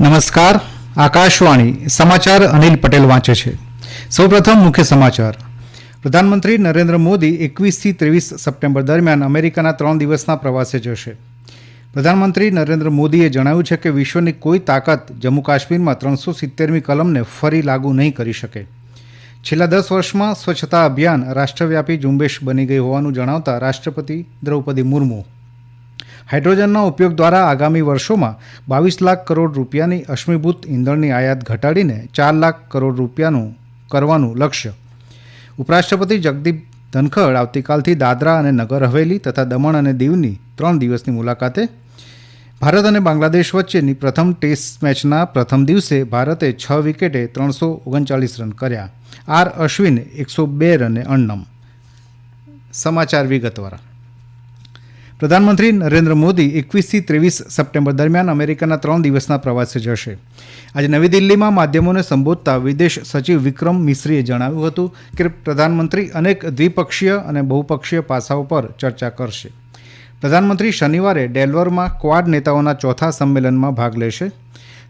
નમસ્કાર. આકાશવાણી સમાચાર અનિલ પટેલ વાંચે છે. સૌપ્રથમ મુખ્ય સમાચાર. પ્રધાનમંત્રી નરેન્દ્ર મોદી એકવીસથી ત્રેવીસ સપ્ટેમ્બર દરમિયાન અમેરિકાના ત્રણ દિવસના પ્રવાસે જશે. પ્રધાનમંત્રી નરેન્દ્ર મોદીએ જણાવ્યું છે કે વિશ્વની કોઈ તાકાત જમ્મુ કાશ્મીરમાં ત્રણસો સિત્તેરમી કલમને ફરી લાગુ નહીં કરી શકે. છેલ્લા દસ વર્ષમાં સ્વચ્છતા અભિયાન રાષ્ટ્રવ્યાપી ઝુંબેશ બની ગઈ હોવાનું જણાવતા રાષ્ટ્રપતિ દ્રૌપદી મુર્મુ હાઇડ્રોજનના ઉપયોગ દ્વારા આગામી વર્ષોમાં બાવીસ લાખ કરોડ રૂપિયાની અશ્મિભૂત ઇંધણની આયાત ઘટાડીને ચાર લાખ કરોડ રૂપિયાનું કરવાનું લક્ષ્ય. ઉપરાષ્ટ્રપતિ જગદીપ ધનખડ આવતીકાલથી દાદરા અને નગર હવેલી તથા દમણ અને દીવની ત્રણ દિવસની મુલાકાતે ભારત અને બાંગ્લાદેશ વચ્ચેની પ્રથમ ટેસ્ટ મેચના પ્રથમ દિવસે ભારતે છ વિકેટે ત્રણસો ઓગણચાલીસ રન કર્યા. આર અશ્વિન એકસો બે રને અણનમ. સમાચાર વિગતવાર. પ્રધાનમંત્રી નરેન્દ્ર મોદી એકવીસથી ત્રેવીસ સપ્ટેમ્બર દરમિયાન અમેરિકાના ત્રણ દિવસના પ્રવાસે જશે. આજે નવી દિલ્હીમાં માધ્યમોને સંબોધતા વિદેશ સચિવ વિક્રમ મિશ્રીએ જણાવ્યું હતું કે પ્રધાનમંત્રી અનેક દ્વિપક્ષીય અને બહુપક્ષીય પાસાઓ પર ચર્ચા કરશે. પ્રધાનમંત્રી શનિવારે ડેલવરમાં ક્વાડ નેતાઓના ચોથા સંમેલનમાં ભાગ લેશે.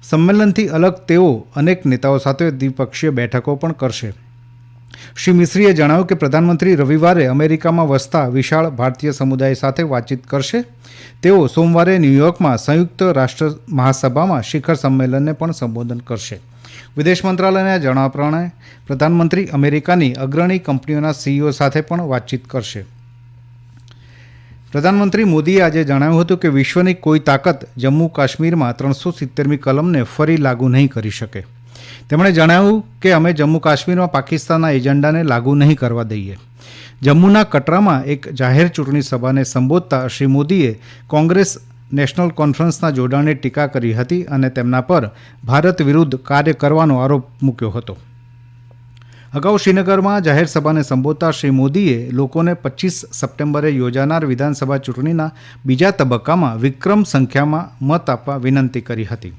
સંમેલનથી અલગ તેઓ અનેક નેતાઓ સાથે દ્વિપક્ષીય બેઠકો પણ કરશે. શ્રી મિશ્રીએ જણાવ્યું કે પ્રધાનમંત્રી રવિવારે અમેરિકામાં વસતા વિશાળ ભારતીય સમુદાય સાથે વાતચીત કરશે. તેઓ સોમવારે ન્યૂયોર્કમાં સંયુક્ત રાષ્ટ્ર મહાસભામાં શિખર સંમેલનને પણ સંબોધન કરશે. વિદેશ મંત્રાલયના જણાવ્યા પ્રમાણે, પ્રધાનમંત્રી અમેરિકાની અગ્રણી કંપનીઓના સીઈઓ સાથે પણ વાતચીત કરશે. પ્રધાનમંત્રી મોદીએ આજે જણાવ્યું હતું કે વિશ્વની કોઈ તાકાત જમ્મુ કાશ્મીરમાં ત્રણસો સિત્તેરમી કલમને ફરી લાગુ નહીં કરી શકે. તેમણે જણાવ્યું કે અમે જમ્મુ કાશ્મીરમાં પાકિસ્તાનના એજન્ડાને લાગુ નહીં કરવા દઈએ. જમ્મુના કટરામાં એક જાહેર ચૂંટણી સભાને સંબોધતા શ્રી મોદીએ કોંગ્રેસ નેશનલ કોન્ફરન્સના જોડાણની ટીકા કરી હતી અને તેમના પર ભારત વિરુદ્ધ કાર્ય કરવાનો આરોપ મૂક્યો હતો. અગાઉ શ્રીનગરમાં જાહેર સભાને સંબોધતા શ્રી મોદીએ લોકોને પચીસ સપ્ટેમ્બરે યોજાનાર વિધાનસભા ચૂંટણીના બીજા તબક્કામાં વિક્રમ સંખ્યામાં મત આપવા વિનંતી કરી હતી.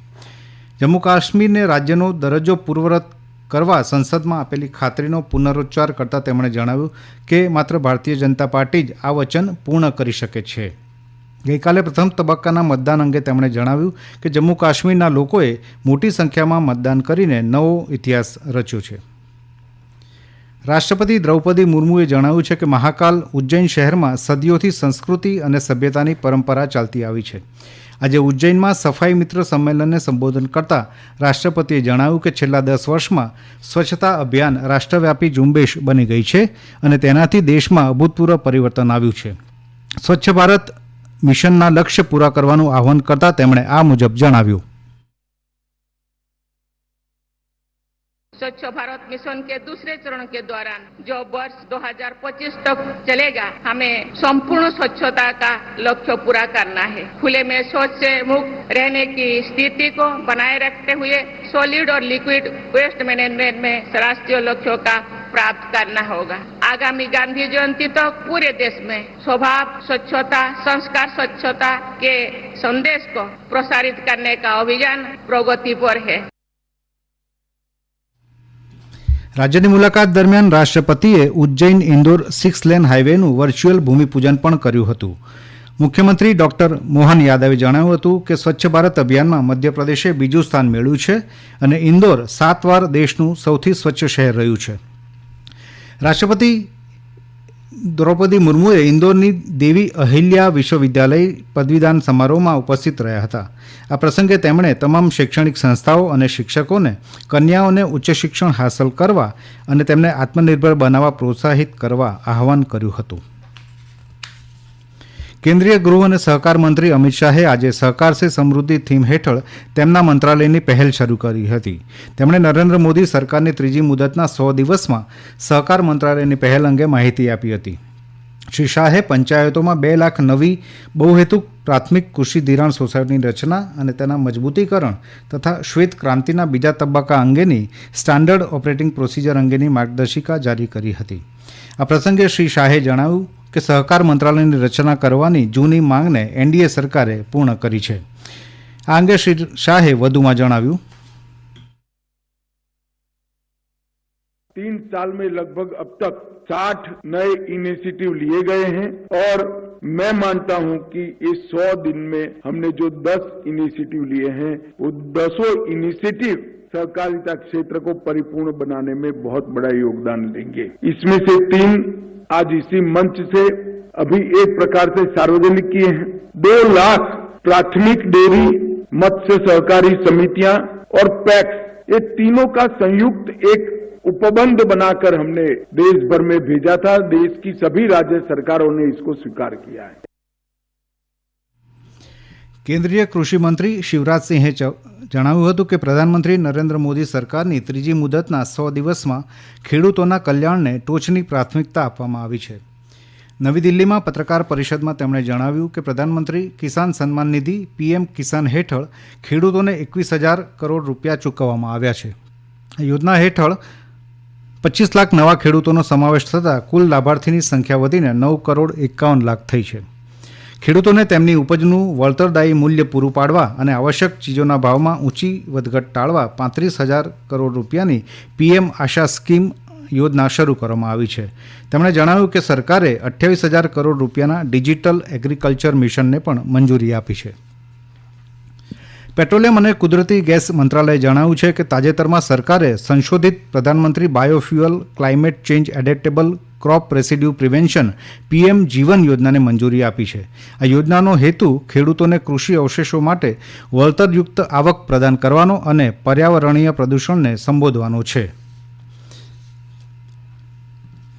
જમ્મુ કાશ્મીરને રાજ્યનો દરજ્જો પૂર્વરત કરવા સંસદમાં આપેલી ખાતરીનો પુનરોચ્ચાર કરતાં તેમણે જણાવ્યું કે માત્ર ભારતીય જનતા પાર્ટી જ આ વચન પૂર્ણ કરી શકે છે. ગઈકાલે પ્રથમ તબક્કાના મતદાન અંગે તેમણે જણાવ્યું કે જમ્મુ કાશ્મીરના લોકોએ મોટી સંખ્યામાં મતદાન કરીને નવો ઇતિહાસ રચ્યો છે. રાષ્ટ્રપતિ દ્રૌપદી મુર્મુએ જણાવ્યું છે કે મહાકાલ ઉજ્જૈન શહેરમાં સદીઓથી સંસ્કૃતિ અને સભ્યતાની પરંપરા ચાલતી આવી છે. આજે ઉજ્જૈનમાં સફાઈ મિત્ર સંમેલનને સંબોધન કરતા રાષ્ટ્રપતિએ જણાવ્યું કે છેલ્લા દસ વર્ષમાં સ્વચ્છતા અભિયાન રાષ્ટ્રવ્યાપી ઝુંબેશ બની ગઈ છે અને તેનાથી દેશમાં અભૂતપૂર્વ પરિવર્તન આવ્યું છે. સ્વચ્છ ભારત મિશનના લક્ષ્ય પૂરા કરવાનું આહવાન કરતા તેમણે આ મુજબ જણાવ્યું. स्वच्छ भारत मिशन के दूसरे चरण के दौरान जो वर्ष 2025 तक चलेगा, हमें संपूर्ण स्वच्छता का लक्ष्य पूरा करना है। खुले में शौच से मुक्त रहने की स्थिति को बनाए रखते हुए सॉलिड और लिक्विड वेस्ट मैनेजमेंट में राष्ट्रीय लक्ष्यों का प्राप्त करना होगा। आगामी गांधी जयंती तक तो पूरे देश में स्वभाव स्वच्छता, संस्कार स्वच्छता के संदेश को प्रसारित करने का अभियान प्रगति पर है। રાજ્યની મુલાકાત દરમિયાન રાષ્ટ્રપતિએ ઉજ્જૈન ઇન્દોર સિક્સ લેન હાઇવેનું વર્ચ્યુઅલ ભૂમિપૂજન પણ કર્યું હતું. મુખ્યમંત્રી ડોક્ટર મોહન યાદવે જણાવ્યું હતું કે સ્વચ્છ ભારત અભિયાનમાં મધ્યપ્રદેશે બીજું સ્થાન મેળવ્યું છે અને ઇન્દોર સાત વાર દેશનું સૌથી સ્વચ્છ શહેર રહ્યું છે. રાષ્ટ્રપતિ દ્રૌપદી મુર્મુએ ઇન્દોરની દેવી અહિલ્યા વિશ્વવિદ્યાલય પદવીદાન સમારોહમાં ઉપસ્થિત રહ્યા હતા. આ પ્રસંગે તેમણે તમામ શૈક્ષણિક સંસ્થાઓ અને શિક્ષકોને કન્યાઓને ઉચ્ચ શિક્ષણ હાંસલ કરવા અને તેમને આત્મનિર્ભર બનાવવા પ્રોત્સાહિત કરવા આહવાન કર્યું હતું. કેન્દ્રીય ગૃહ અને સહકાર મંત્રી અમિત શાહે આજે સહકાર સે સમૃદ્ધિ થીમ હેઠળ તેમના મંત્રાલયની પહેલ શરૂ કરી હતી. તેમણે નરેન્દ્ર મોદી સરકારની ત્રીજી મુદતના સો દિવસમાં સહકાર મંત્રાલયની પહેલ અંગે માહિતી આપી હતી. શ્રી શાહે પંચાયતોમાં બે લાખ નવી બહુહેતુક પ્રાથમિક કૃષિ ધિરાણ સોસાયટીની રચના અને તેના મજબૂતીકરણ તથા શ્વેત ક્રાંતિના બીજા તબક્કા અંગેની સ્ટાન્ડર્ડ ઓપરેટિંગ પ્રોસિજર અંગેની માર્ગદર્શિકા જારી કરી હતી. આ પ્રસંગે શ્રી શાહે જણાવ્યું કે સહકાર મંત્રાલયની રચના કરવાની જૂની માંગને એનડીએ સરકારે પૂર્ણ કરી છે આ અંગે શ્રી શાહે વધુમાં જણાવ્યું तीन साल में लगभग अब तक 60 नए इनिशिएटिव लिए गए हैं और मैं मानता हूं कि इस सौ दिन में हमने जो दस इनिशिएटिव लिए हैं वो दसों इनिशिएटिव सहकारिता क्षेत्र को परिपूर्ण बनाने में बहुत बड़ा योगदान देंगे इसमें से तीन आज इसी मंच से अभी एक प्रकार से सार्वजनिक किए हैं। दो लाख प्राथमिक डेयरी, मत्स्य सहकारी समितियाँ और पैक्स, ये तीनों का संयुक्त एक उपबंध बनाकर हमने देश भर में भेजा था। देश की सभी राज्य सरकारों ने इसको स्वीकार किया है। केंद्रीय कृषि मंत्री शिवराज सिंह चौहान જણાવ્યું હતું કે પ્રધાનમંત્રી નરેન્દ્ર મોદી સરકારની ત્રીજી મુદતના સો દિવસમાં ખેડૂતોના કલ્યાણને ટોચની પ્રાથમિકતા આપવામાં આવી છે. નવી દિલ્હીમાં પત્રકાર પરિષદમાં તેમણે જણાવ્યું કે પ્રધાનમંત્રી કિસાન સન્માન નિધિ પીએમ કિસાન હેઠળ ખેડૂતોને એકવીસ હજાર કરોડ રૂપિયા ચૂકવવામાં આવ્યા છે. યોજના હેઠળ પચીસ લાખ નવા ખેડૂતોનો સમાવેશ થતાં કુલ લાભાર્થીની સંખ્યા વધીને નવ કરોડ એકાવન લાખ થઈ છે. ખેડૂતોને તેમની ઉપજનું વળતરદાયી મૂલ્ય પૂરું પાડવા અને આવશ્યક ચીજોના ભાવમાં ઊંચી વધઘટ ટાળવા પાંત્રીસ હજાર કરોડ રૂપિયાની પીએમ આશા સ્કીમ યોજના શરૂ કરવામાં આવી છે. તેમણે જણાવ્યું કે સરકારે અઠ્યાવીસ હજાર કરોડ રૂપિયાના ડિજિટલ એગ્રીકલ્ચર મિશનને પણ મંજૂરી આપી છે. પેટ્રોલિયમ અને કુદરતી ગેસ મંત્રાલયે જણાવ્યું છે કે તાજેતરમાં સરકારે સંશોધિત પ્રધાનમંત્રી biofuel climate change adaptable crop residue prevention PM જીવન યોજનાને મંજૂરી આપી છે. આ યોજનાનો હેતુ ખેડૂતોને કૃષિ અવશેષો માટે વળતરયુક્ત આવક પ્રદાન કરવાનો અને પર્યાવરણીય પ્રદૂષણને સંબોધવાનો છે.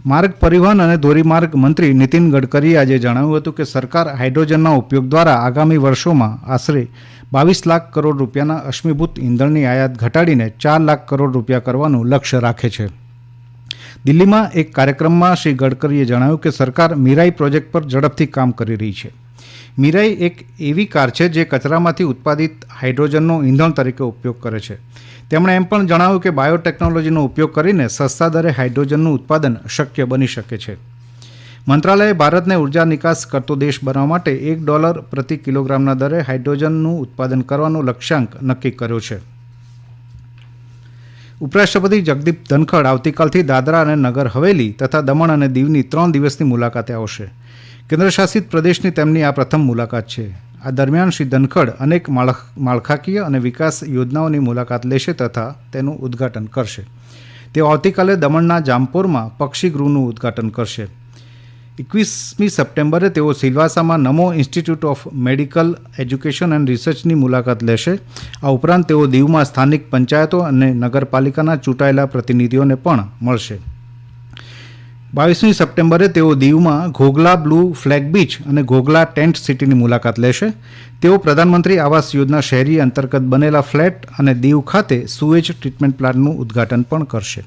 માર્ગ પરિવહન અને ધોરીમાર્ગ મંત્રી નીતિન ગડકરીએ આજે જણાવ્યું હતું કે સરકાર હાઇડ્રોજનના ઉપયોગ દ્વારા આગામી વર્ષોમાં આશરે બાવીસ લાખ કરોડ રૂપિયાના અશ્મિભૂત ઇંધણની આયાત ઘટાડીને ચાર લાખ કરોડ રૂપિયા કરવાનું લક્ષ્ય રાખે છે. દિલ્હીમાં એક કાર્યક્રમમાં શ્રી ગડકરીએ જણાવ્યું કે સરકાર મીરાઈ પ્રોજેક્ટ પર ઝડપથી કામ કરી રહી છે. મીરાઈ એક એવી કાર છે જે કચરામાંથી ઉત્પાદિત હાઇડ્રોજનનો ઇંધણ તરીકે ઉપયોગ કરે છે. તેમણે એમ પણ જણાવ્યું કે બાયોટેકનોલોજીનો ઉપયોગ કરીને સસ્તા દરે હાઇડ્રોજનનું ઉત્પાદન શક્ય બની શકે છે. મંત્રાલયે ભારતને ઊર્જા નિકાસ કરતો દેશ બનાવવા માટે એક ડોલર પ્રતિ કિલોગ્રામના દરે હાઇડ્રોજનનું ઉત્પાદન કરવાનો લક્ષ્યાંક નક્કી કર્યો છે. ઉપરાષ્ટ્રપતિ જગદીપ ધનખડ આવતીકાલથી દાદરા અને નગર હવેલી તથા દમણ અને દીવની ત્રણ દિવસની મુલાકાતે આવશે. કેન્દ્રશાસિત પ્રદેશની તેમની આ પ્રથમ મુલાકાત છે. આ દરમિયાન શ્રી ધનખડ અનેક માળખ, માળખાકીય અને વિકાસ યોજનાઓની મુલાકાત લેશે તથા તેનું ઉદ્ઘાટન કરશે. તેઓ આવતીકાલે દમણના જામપોરમાં પક્ષી ગૃહનું ઉદ્ઘાટન કરશે. એકવીસમી સપ્ટેમ્બરે તેઓ સિલવાસામાં Namo institute of medical education and રિસર્ચની મુલાકાત લેશે. આ ઉપરાંત તેઓ દીવમાં સ્થાનિક પંચાયતો અને નગરપાલિકાના ચૂંટાયેલા પ્રતિનિધિઓને પણ મળશે. બાવીસમી સપ્ટેમ્બરે તેઓ દીવમાં ઘોઘલા બ્લુ ફ્લેગ બીચ અને ઘોઘલા ટેન્ટ સિટીની મુલાકાત લેશે. તેઓ પ્રધાનમંત્રી આવાસ યોજના શહેરી અંતર્ગત બનેલા ફ્લેટ અને દીવ ખાતે સુએજ ટ્રીટમેન્ટ પ્લાન્ટનું ઉદ્ઘાટન પણ કરશે.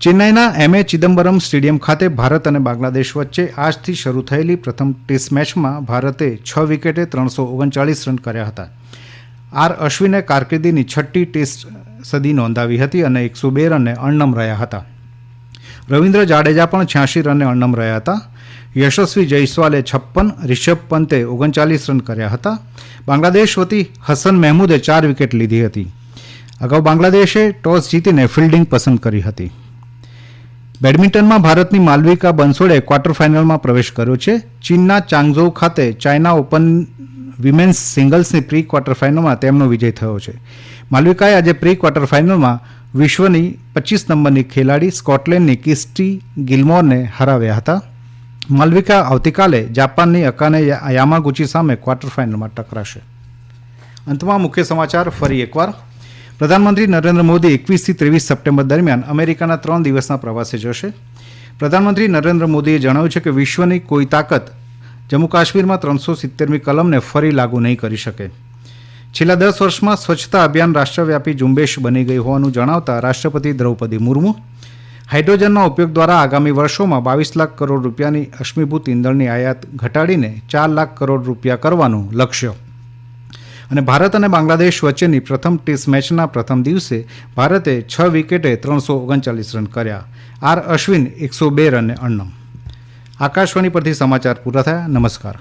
ચેન્નાઈના એમએ ચિદમ્બરમ સ્ટેડિયમ ખાતે ભારત અને બાંગ્લાદેશ વચ્ચે આજથી શરૂ થયેલી પ્રથમ ટેસ્ટ મેચમાં ભારતે છ વિકેટે ત્રણસો ઓગણચાળીસ રન કર્યા હતા. આર. અશ્વિને કારકિર્દીની છઠ્ઠી ટેસ્ટ સદી નોંધાવી હતી અને એકસો બે રને અણનમ રહ્યા હતા. રવિન્દ્ર જાડેજા પણ છ્યાસી રને અણનમ રહ્યા હતા. યશસ્વી જયસ્વાલે છપ્પન, રિષભ પંતે ઓગણચાલીસ રન કર્યા હતા. બાંગ્લાદેશ વતી હસન મહેમૂદે ચાર વિકેટ લીધી હતી. અગાઉ બાંગ્લાદેશે ટોસ જીતીને ફિલ્ડિંગ પસંદ કરી હતી. બેડમિન્ટનમાં ભારતની માલવિકા બંસોડે ક્વાર્ટર ફાઇનલમાં પ્રવેશ કર્યો છે. ચીનના ચાંગઝોઉ ખાતે ચાઇના ઓપન વિમેન્સ સિંગલ્સની પ્રી ક્વાર્ટર ફાઇનલમાં તેમનો વિજય થયો છે. માલવિકાએ આજે પ્રી ક્વાર્ટર ફાઇનલમાં વિશ્વની પચીસ નંબરની ખેલાડી સ્કોટલેન્ડની કિસ્ટી ગિલમોરને હરાવ્યા હતા. માલવિકા આવતીકાલે જાપાનની અકાને યામાગુચી સામે ક્વાર્ટર ફાઇનલમાં ટકરાશે. અંતમાં મુખ્ય સમાચાર ફરી એકવાર. પ્રધાનમંત્રી નરેન્દ્ર મોદી એકવીસથી ત્રેવીસ સપ્ટેમ્બર દરમિયાન અમેરિકાના ત્રણ દિવસના પ્રવાસે જશે. પ્રધાનમંત્રી નરેન્દ્ર મોદીએ જણાવ્યું છે કે વિશ્વની કોઈ તાકાત જમ્મુ કાશ્મીરમાં ત્રણસો સિત્તેરમી કલમને ફરી લાગુ નહીં કરી શકે. છેલ્લા દસ વર્ષમાં સ્વચ્છતા અભિયાન રાષ્ટ્રવ્યાપી ઝુંબેશ બની ગઈ હોવાનું જણાવતા રાષ્ટ્રપતિ દ્રૌપદી મુર્મુ, હાઇડ્રોજનના ઉપયોગ દ્વારા આગામી વર્ષોમાં બાવીસ લાખ કરોડ રૂપિયાની અશ્મિભૂત ઇંધણની આયાત ઘટાડીને ચાર લાખ કરોડ રૂપિયા કરવાનું લક્ષ્ય અને ભારત અને બાંગ્લાદેશ વચ્ચેની પ્રથમ ટેસ્ટ મેચના પ્રથમ દિવસે ભારતે છ વિકેટે ત્રણસો ઓગણચાલીસ રન કર્યા. આર અશ્વિન એકસો બે રને અણનમ. આકાશવાણી પરથી સમાચાર પૂરા થયા. નમસ્કાર.